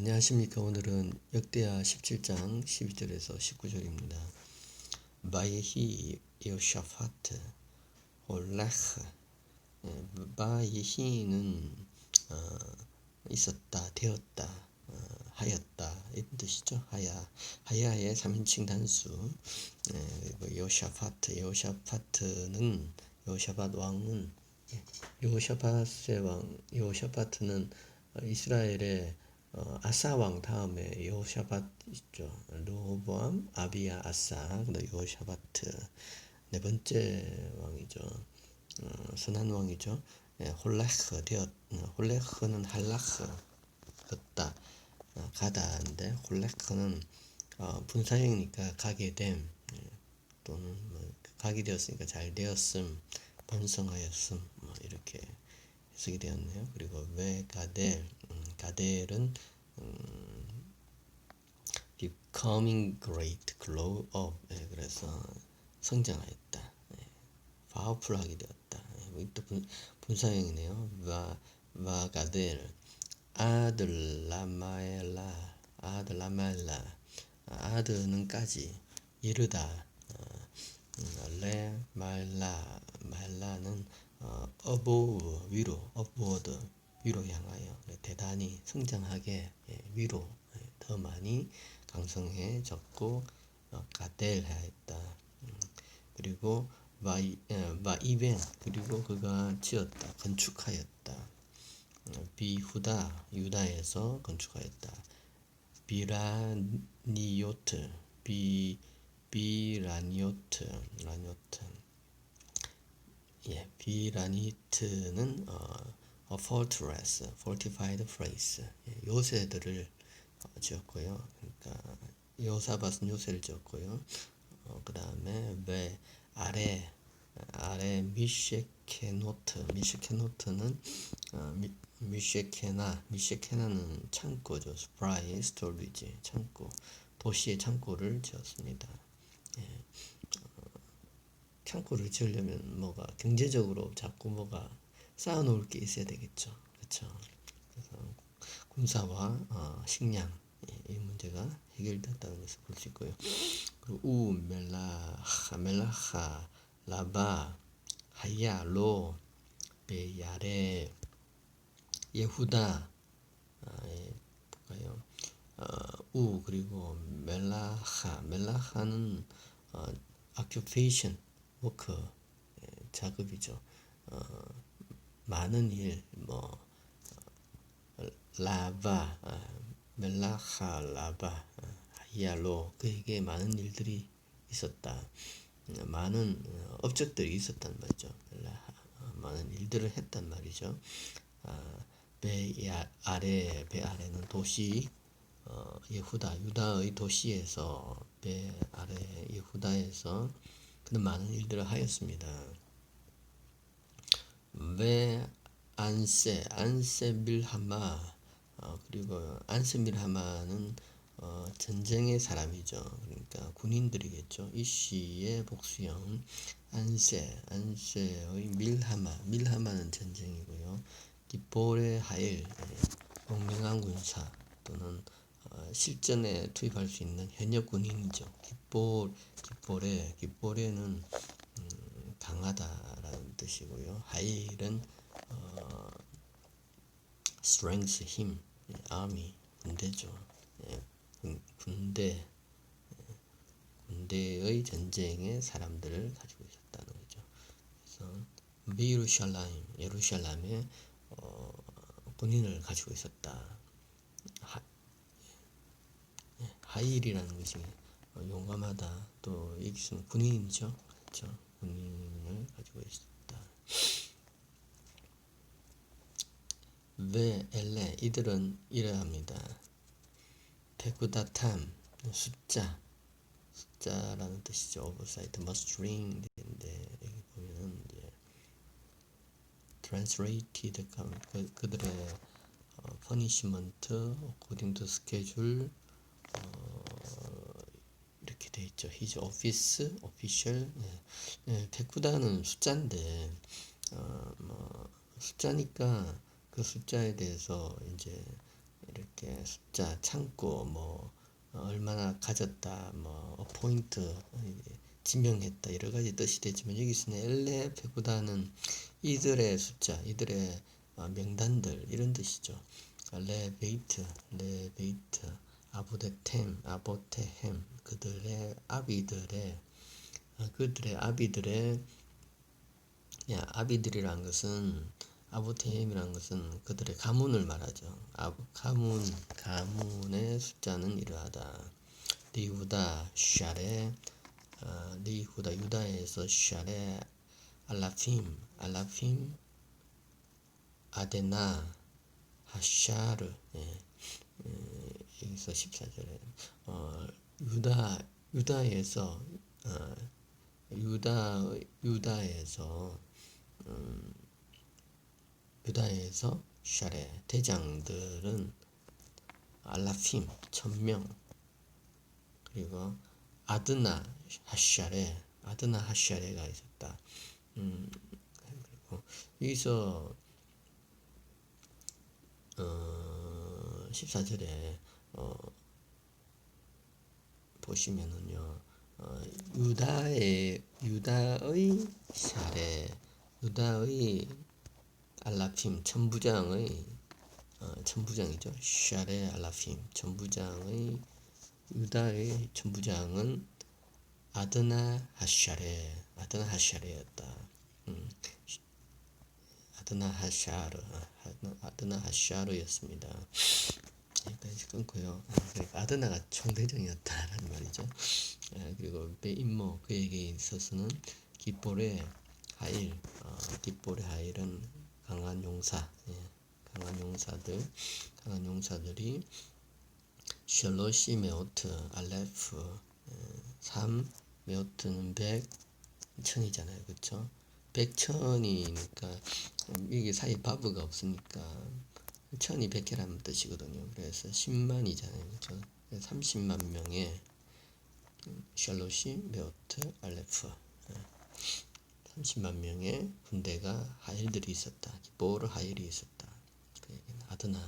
안녕하십니까. 오늘은 역대하 17장 12절에서 19절입니다. 바예히 요샤파트 홀레흐 예, 바예히는 어, 있었다, 되었다, 어, 하였다 이런 뜻이죠. 하야 하야의 3인칭 단수 예, 그리고 요샤파트 요샤파트는 요샤밭 왕은 예, 요샤밭의 왕 요샤파트는 이스라엘의 어, 아사 왕 다음에 여호샤밧 있죠. 르호보암, 아비야, 아사, 그다음 여호샤밧트 네 번째 왕이죠. 어, 선한 왕이죠. 예, 홀라흐 되었 어, 홀레흐는 할라흐 걷다 어, 가다인데 홀레흐는 어, 분사형이니까 가게 됨 예, 또는 뭐 가게 되었으니까 잘 되었음 번성하였음 뭐 이렇게 해석이 되었네요. 그리고 왜 가델 음, 가델은 음, becoming great, glow up. 예, 그래서 성장하였다. 예, 파워풀하게 되었다. 예, 또 분, 분사형이네요. 와, 와 가델 아들 라마엘라 아들 라마엘라 아드는까지 이르다 어, 음, 레 말라 말라는 어, above 위로 upward 위로 향하여 대단히 성장하게 예, 위로 예, 더 많이 강성해졌고 어, 가델하였다. 음, 그리고 바이, 바이벤 그리고 그가 지었다 건축하였다. 어, 비후다 유다에서 건축하였다. 비라니오트 비 비라니오트 라니오트 예 비라니트는 어, a fortress, fortified place. 예, 요새들을 어, 지었고요. 그러니까 요사밭은 요새를 지었고요. 어, 그 다음에 왜 아래 아래 미쉐케노트 미쉐케노트는 어, 미, 미쉐케나 미쉐케나는 창고죠. 스프라이 스토리지 창고 도시의 창고를 지었습니다. 예. 어, 창고를 지으려면 뭐가 경제적으로 자꾸 뭐가 쌓아놓을 게 있어야 되겠죠. 그렇죠. 그래서 군사와 어, 식량 이 문제가 해결됐다는 것을 볼 수 있고요. 그리고 우 멜라하 멜라하 라바 하야 로 베야레 예후다 아, 예, 볼까요? 어, 우 그리고 멜라하 멜라하는 어, occupation 워크 예, 작업이죠. 어, 많은 일, 뭐 라바, 아, 멜라하 라바, 하이알로 그에게 많은 일들이 있었다. 많은 어, 업적들이 있었단 말이죠. 어, 많은 일들을 했단 말이죠. 아, 배 아래 배 아래는 도시 어, 예후다 유다의 도시에서 배 아래 예후다에서 그는 많은 일들을 하였습니다. 왜 안세 안세 밀하마 어, 그리고 안세 밀하마는 어, 전쟁의 사람이죠. 그러니까 군인들이겠죠. 이씨의 복수형 안세 안세의 밀하마 밀하마는 전쟁이고요. 기포의 하일 용맹한 군사 또는 어, 실전에 투입할 수 있는 현역 군인이죠. 기포 기포레 기포레는 음, 강하다라는 뜻이고요. 하일은 어, strength 힘, army 군대죠. 예, 군대 예, 군대의 전쟁에 사람들을 가지고 있었다는 거죠. 그래서 비루샬라임 예루샬람에 어, 군인을 가지고 있었다. 하, 예, 하일이라는 것이 어, 용감하다. 또 여기서는 군인이죠. 그렇죠. 군인을 가지고 있었다. 왜 엘레 이들은 이러합니다. 테구다탐 숫자 숫자라는 뜻이죠. 오버사이트 머스트링 인데 여기 보면은 이제 translated 그, 그들의 어, punishment according to schedule 어, 이렇게 돼 있죠. his office official 네. 네, 테구다는 숫자인데 어, 뭐 숫자니까 그 숫자에 대해서 이제 이렇게 숫자 창고 뭐 어, 얼마나 가졌다 뭐 포인트 지명했다 여러 가지 뜻이 되지만 여기서는 엘레베보다는 이들의 숫자 이들의 어, 명단들 이런 뜻이죠. 레베이트 레베이트 아보데템 아보테햄 그들의 아비들의 어, 그들의 아비들의 야, 아비들이란 것은 아보테임이란 것은 그들의 가문을 말하죠. 아, 가문, 가문의 숫자는 이러하다. 리후다, 샤레, 어, 리후다, 유다에서 샤레, 알라핌, 알라핌, 아데나, 하샤르, 예. 예, 여기서 14절에, 어, 유다, 유다에서, 어, 유다, 유다에서, 음, 유다에서 샤레 대장들은 알라핌 천명 그리고 아드나 하샤레 아드나 하샤레가 있었다. 음, 그리고 여기서 어, 14절에 어, 보시면은요 어, 유다의 유다의 샤레 유다의 알라핌 천부장의 어, 천부장이죠. 샤레 알라핌 천부장의 유다의 천부장은 아드나 하샤레 아드나 하샤레였다. 음, 아드나 하샤르 아드나 하샤르였습니다. 여기까지 끊고요. 그러니까 아드나가 총대장이었다라는 말이죠. 아, 그리고 베임모 그에게 있어서는 기볼의 하일, 어, 깃볼의 하일은 강한 용사, 예, 강한 용사들, 강한 용사들이 셜로시 메오트, 알레프, 예, 3, 메오트는 100, 천이잖아요. 그쵸? 백천이니까, 이게 사이 바브가 없으니까, 천이 백개라는 뜻이거든요. 그래서 10만이잖아요. 그쵸? 30만 명의 셜로시, 메오트, 알레프. 예. 30만 명의 군대가 하일들이 있었다. 보르 하일이 있었다. 그 얘기는 아드나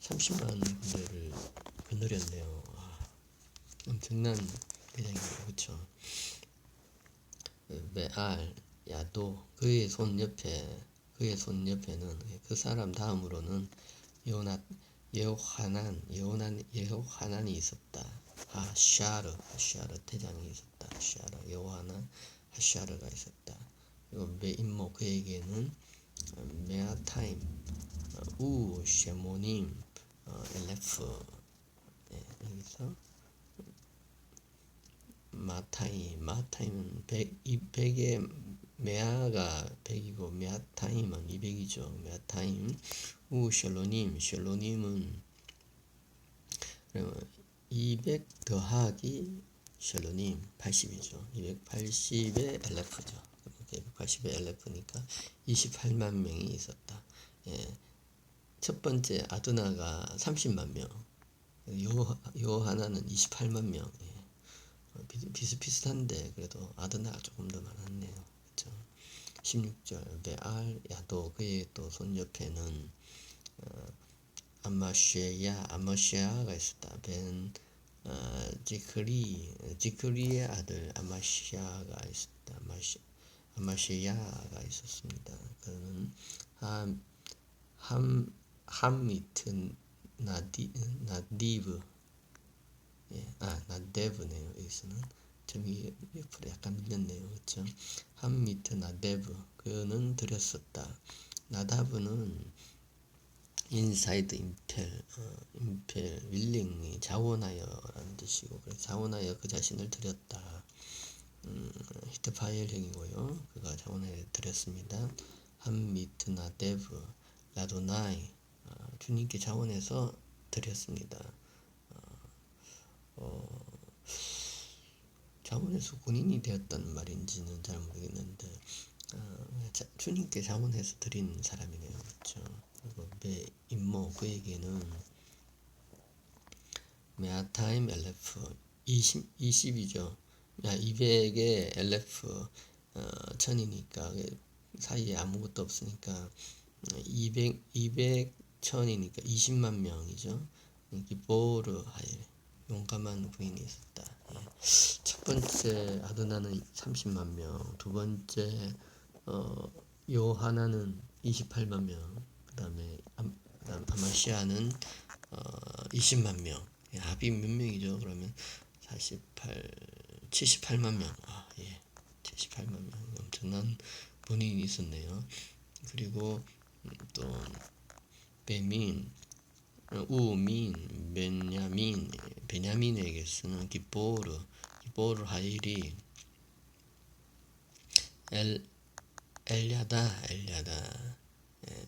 30만 군대를 거느렸네요. 와, 엄청난 대장이에요. 그렇죠? 메알 야도 그의 손 옆에 그의 손 옆에는 그 사람 다음으로는 요나 예호하난 예호난 예호하난이 있었다. 하샤르 하샤르 대장이 있었다. 하샤르 예호하난 하샤르가 있었다. 그리고 메인모 그에게는 메아타임, 우, 쉐모님, 어, 엘레프 네, 여기서 마타임, 마타임은 100, 100의 메아가 100이고 메아타임은 200이죠. 메아타임, 우, 셜로님, 셜로님은 200 더하기 셜로님 80이죠. 280의 LF죠. 280의 LF니까 28만 명이 있었다. 예. 첫 번째 아드나가 30만 명, 요, 요 하나는 28만 명. 예. 어, 비슷비슷한데 그래도 아드나가 조금 더 많았네요. 그렇죠? 16절 베알 야도 그의 또 손 옆에는 어, 아마쉐야 아마쉐아가 있었다. 벤 어, 지크리 지크리의 아들 아마시아가 있었다. 아마시 아마시야가 있었습니다. 그는 함, 함 함미트 나디 나디브 예, 아 나데브네요. 여기서는 점이 옆으로 약간 밀렸네요. 그렇죠? 함미트 나데브 그는 드렸었다. 나다브는 인사이드 임펠, 어, 임펠, 윌링이 자원하여라는 뜻이고, 자원하여 그 자신을 드렸다. 음, 히트파일형이고요. 그가 자원하여 드렸습니다. 함미트나 데브, 라도나이, 어, 주님께 자원해서 드렸습니다. 어, 어, 자원해서 군인이 되었다는 말인지는 잘 모르겠는데, 어, 자, 주님께 자원해서 드린 사람이네요. 그렇죠? 배 임모 그에게는 메아타임 LF 20, 20이죠. 200의 LF 어, 1000이니까 사이에 아무것도 없으니까 200, 200 천이니까 20만 명이죠. 기보르 하일 용감한 부인이 있었다. 예. 첫 번째 아드나는 30만 명, 두 번째 어, 요하나는 28만 명, 그다음에 아마시아는 어, 20만 명. 예, 합이 몇 명이죠? 그러면 48, 78만 명. 아, 예. 78만 명. 엄청난 본인이 있었네요. 그리고 음, 또 베민, 어, 우민, 베냐민, 베냐민에게 쓰는 기보르, 기보르 하일이 엘 엘야다, 엘야다. 예.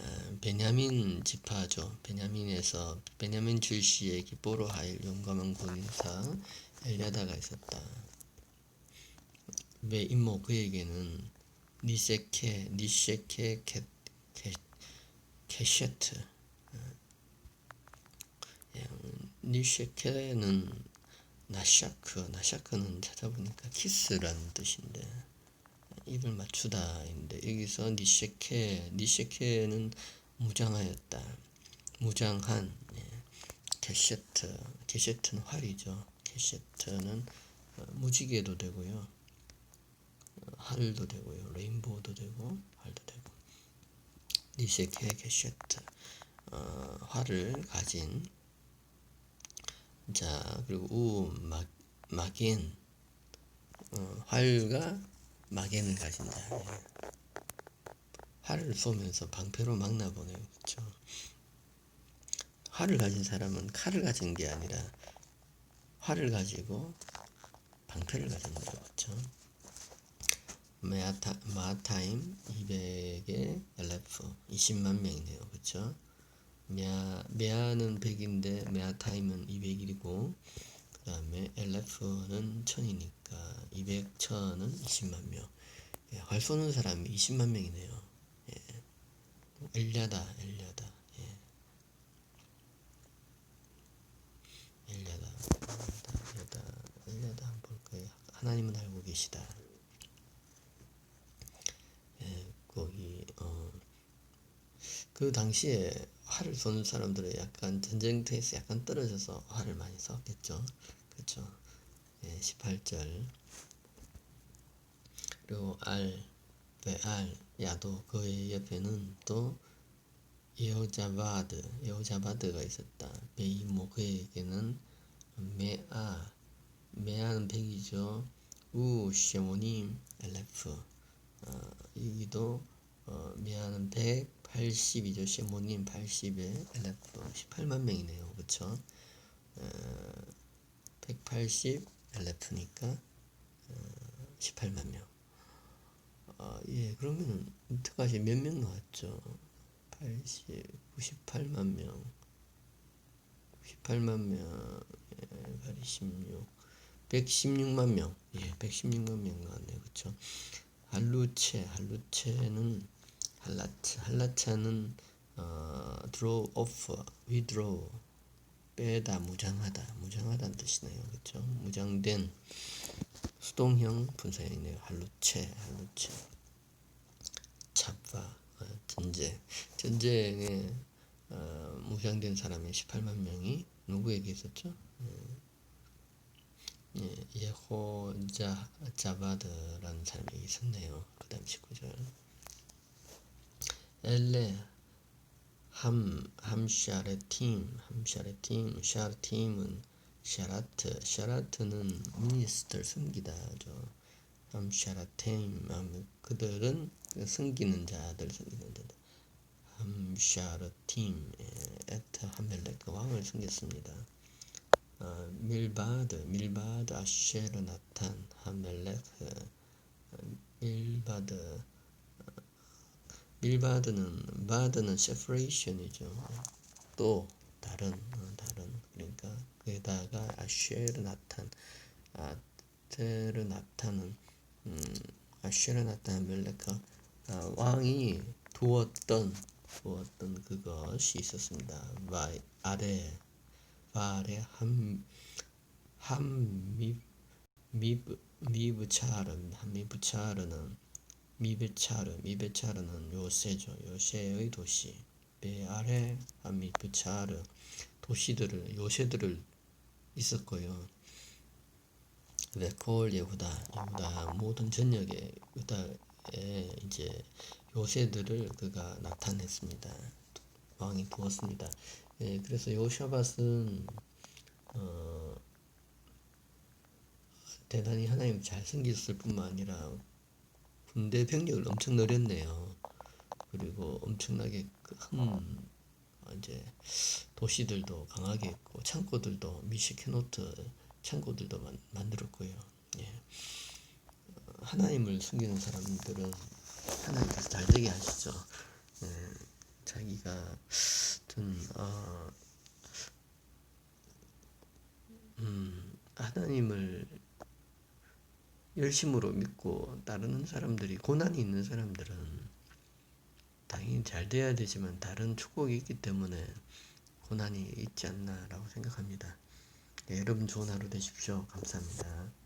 아, 베냐민 지파죠. 베냐민에서 베냐민 출시의 기보르 하일 용감한 군사 엘야다가 있었다. 왜 임모 그에게는 니세케 니셰케 케, 케, 케셰트 예, 니셰케는 나샤크 나샤크는 찾아보니까 키스라는 뜻인데 입을 맞추다인데 여기서 니셰케 니셰케는 무장하였다. 무장한 예. 게셰트 게셰트는 활이죠. 게셰트는 어, 무지개도 되고요. 어, 활도 되고요. 레인보우도 되고 활도 되고. 니셰케 게셰트 어, 활을 가진 자 그리고 우 마, 마겐 어, 활과 마겐을 가진다. 예. 활을 쏘면서 방패로 막나 보네요. 그렇죠? 활을 가진 사람은 칼을 가진 게 아니라 활을 가지고 방패를 가진 거죠. 그렇죠? 메아타, 마타임 200에 LF 20만 명이네요. 그렇죠? 메아, 메아는 100인데 메아타임은 200일이고 그 다음에 LF는 1000이니까 200, 1000은 20만 명. 예, 활 쏘는 사람이 20만 명이네요. 예. 엘리야다, 엘리야다. 예. 엘리야다, 엘리야다, 엘리야다 한번 볼까요? 하나님은 알고 계시다. 예, 거기 어, 그 당시에 활을 쏘는 사람들은 약간 전쟁터에서 약간 떨어져서 활을 많이 쐈겠죠. 그렇죠. 예, 18절. 그리고 알, 베알, 야도 그의 옆에는 또 예호자바드, 예호자바드가 있었다. 베이모 그에게는 메아, 메아는 100이죠. 우, 쉐모님, 엘레프. 어, 여기도 어, 메아는 100, 80이죠. 쉐모님 80에 LF 18만 명이네요. 그쵸? 어, 180 LF니까 어, 18만 명. 아, 예, 그러면 인터까지 몇 명 나왔죠? 80, 98만 명. 98만 명, 예, 816, 116만 명. 예, 116만 명 나왔네요. 그쵸? 할루체, 할루체는 할라트, 할라트는 어, draw off, withdraw, 빼다, 무장하다, 무장하다는 뜻이네요. 그렇죠? 무장된 수동형 분사형이네요. 할루체, 할루체. 잡화, 어, 전쟁. 전쟁에 어, 무장된 사람이 18만 명이 누구에게 있었죠? 예, 예호자 자바드라는 사람이 있었네요. 그 다음 19절. 엘레 함 함샤레팀 함샤레팀 샤르팀은 샤라트 샤라트는 미니스터 숨기다죠. 함샤라템 그들은 숨기는 자들 숨기는 자들 함샤르팀 에트 하멜렉 그 왕을 숨겼습니다. 어, 밀바드 밀바드 아쉐르 나탄 하멜렉 어, 밀바드 밀바드는 바드는 separation이죠. 또 다른 어, 다른 그러니까 거기다가 아쉐르 나탄 아테르 나탄은 음, 아쉐르 나탄 멜레카 아, 왕이 두었던 두었던 그것이 있었습니다. 바 아래 바레 함함미 미브 미브차르 미브차르는 미베차르, 미베차르는 요새죠. 요새의 도시. 베아레 아미 부차르 도시들을 요새들을 있었고요. 베콜 예후다 예후다 모든 전역의 유다의 이제 요새들을 그가 나타냈습니다. 왕이 두었습니다. 예, 그래서 요샤밭은 어, 대단히 하나님 잘 섬겼을 뿐만 아니라 군대 병력을 엄청 늘렸네요. 그리고 엄청나게 큰 이제 도시들도 강하게 했고 창고들도 미시케노트 창고들도 만, 만들었고요. 예. 어, 하나님을 숨기는 사람들은 하나님께서 잘 되게 하시죠. 예. 자기가 좀 어, 음, 하나님을 열심으로 믿고 따르는 사람들이 고난이 있는 사람들은 당연히 잘 돼야 되지만 다른 축복이 있기 때문에 고난이 있지 않나라고 생각합니다. 네, 여러분 좋은 하루 되십시오. 감사합니다.